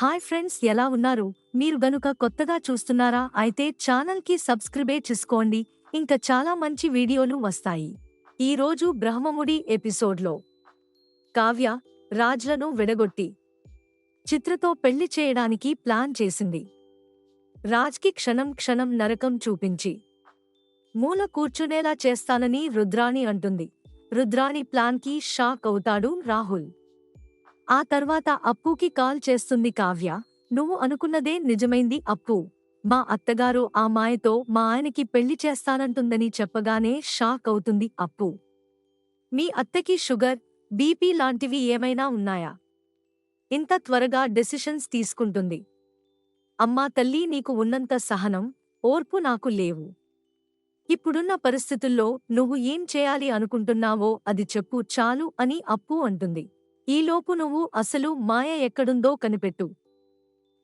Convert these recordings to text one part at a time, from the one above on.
Hi friends ఎలా ఉన్నారు? మీరు గనుక కొత్తగా చూస్తున్నారా అయితే ఛానల్కి సబ్స్క్రిబే చేసుకోండి. ఇంకా చాలా మంచి వీడియోలు వస్తాయి. ఈ రోజు బ్రహ్మముడి ఎపిసోడ్లో. కావ్య రాజ్లను విడగొట్టి. చిత్రతో పెళ్ళి చేయడానికి ప్లాన్ చేసింది. రాజ్కి క్షణం క్షణం నరకం చూపించి. మూల కూర్చునేలా చేస్తానని రుద్రాణి అంటుంది. రుద్రాణి ప్లాన్కి షాక్ అవుతాడు రాహుల్. ఆ తర్వాత అప్పుకి కాల్ చేస్తుంది కావ్య. నువ్వు అనుకున్నదే నిజమైంది అప్పు. మా అత్తగారు ఆ మాయతో మా ఆయనకి పెళ్ళి చేస్తానంటుందని చెప్పగానే షాక్ అవుతుంది అప్పు. మీ అత్తకి షుగర్ బీపీ లాంటివి ఏమైనా ఉన్నాయా? ఇంత త్వరగా డెసిషన్స్ తీసుకుంటుంది. అమ్మా తల్లి నీకు ఉన్నంత సహనం ఓర్పు నాకు లేవు. ఇప్పుడున్న పరిస్థితుల్లో నువ్వు ఏం చేయాలి అనుకుంటున్నావో అది చెప్పు చాలు అని అప్పు అంటుంది. ఈలోపు నువ్వు అసలు మాయ ఎక్కడుందో కనిపెట్టు.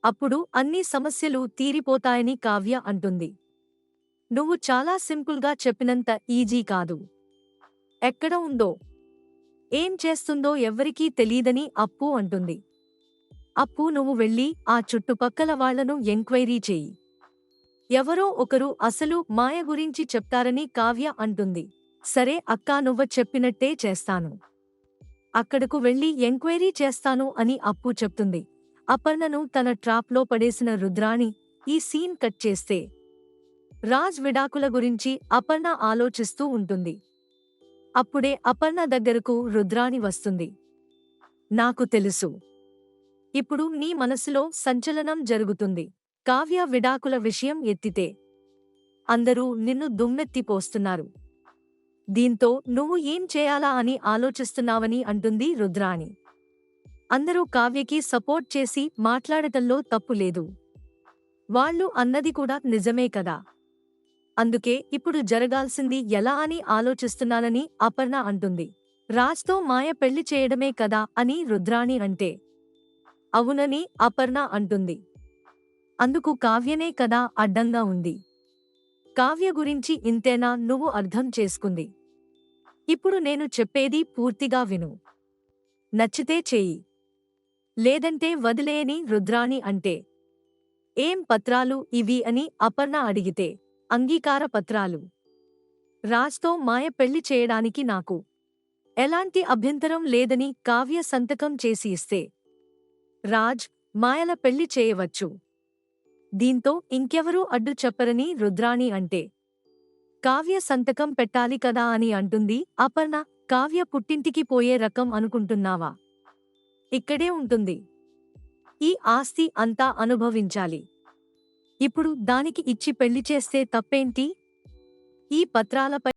అప్పుడు అన్ని సమస్యలు తీరిపోతాయని కావ్య అంటుంది. నువ్వు చాలా సింపుల్గా చెప్పినంత ఈజీ కాదు. ఎక్కడ ఉందో ఏం చేస్తుందో ఎవ్వరికీ తెలీదని అప్పు అంటుంది. అప్పు నువ్వు వెళ్ళి ఆ చుట్టుపక్కల వాళ్ళను ఎంక్వైరీ చెయ్యి ఎవరో ఒకరు అసలు మాయ గురించి చెప్తారని కావ్య అంటుంది. సరే అక్కా నువ్వు చెప్పినట్టే చేస్తాను. అక్కడకు వెళ్ళి ఎంక్వైరీ చేస్తాను అని అప్పు చెప్తుంది. అపర్ణను తన ట్రాప్లో పడేసిన రుద్రాణి ఈ సీన్ కట్ చేస్తే రాజ్ విడాకుల గురించి అపర్ణ ఆలోచిస్తూ ఉంటుంది. అప్పుడే అపర్ణ దగ్గరకు రుద్రాణి వస్తుంది. నాకు తెలుసు. ఇప్పుడు నీ మనసులో సంచలనం జరుగుతుంది. కావ్య విడాకుల విషయం ఎత్తితే అందరూ నిన్ను దుమ్మెత్తిపోస్తున్నారు దీంతో నువ్వు ఏం చేయాలా అని ఆలోచిస్తున్నావని అంటుంది రుద్రాణి. అందరూ కావ్యకి సపోర్ట్ చేసి మాట్లాడటంలో తప్పు లేదు. వాళ్ళు అన్నది కూడా నిజమే కదా. అందుకే ఇప్పుడు జరగాల్సింది ఎలా అని ఆలోచిస్తున్నానని అపర్ణ అంటుంది. రాజ్తో మాయ పెళ్ళి చేయడమే కదా అని రుద్రాణి అంటే. అవునని అపర్ణ అంటుంది. అందుకు కావ్యనే కదా అడ్డంగా ఉంది. కావ్య గురించి ఇంతేనా నువ్వు అర్థం చేసుకుంది. ఇప్పుడు నేను చెప్పేది పూర్తిగా విను. నచ్చితే చేయి. లేదంటే వదిలేయని రుద్రాణి అంటే. ఏం పత్రాలు ఇవి అని అపర్ణ అడిగితే. అంగీకార పత్రాలు. రాజ్తో మాయ పెళ్ళి చేయడానికి నాకు. ఎలాంటి అభ్యంతరం లేదని కావ్య సంతకం చేసి ఇస్తే. రాజ్ మాయల పెళ్ళి చేయవచ్చు. దీంతో ఇంకెవరూ అడ్డు చెప్పరని రుద్రాణి అంటే. కావ్య సంతకం పెట్టాలి కదా అని అంటుంది. అపర్ణ కావ్య పుట్టింటికి పోయే రకం అనుకుంటున్నావా? ఇక్కడే ఉంటుంది. ఈ ఆస్తి అంతా అనుభవించాలి. ఇప్పుడు దానికి ఇచ్చి పెళ్ళి చేస్తే తప్పేంటి? ఈ పత్రాలపై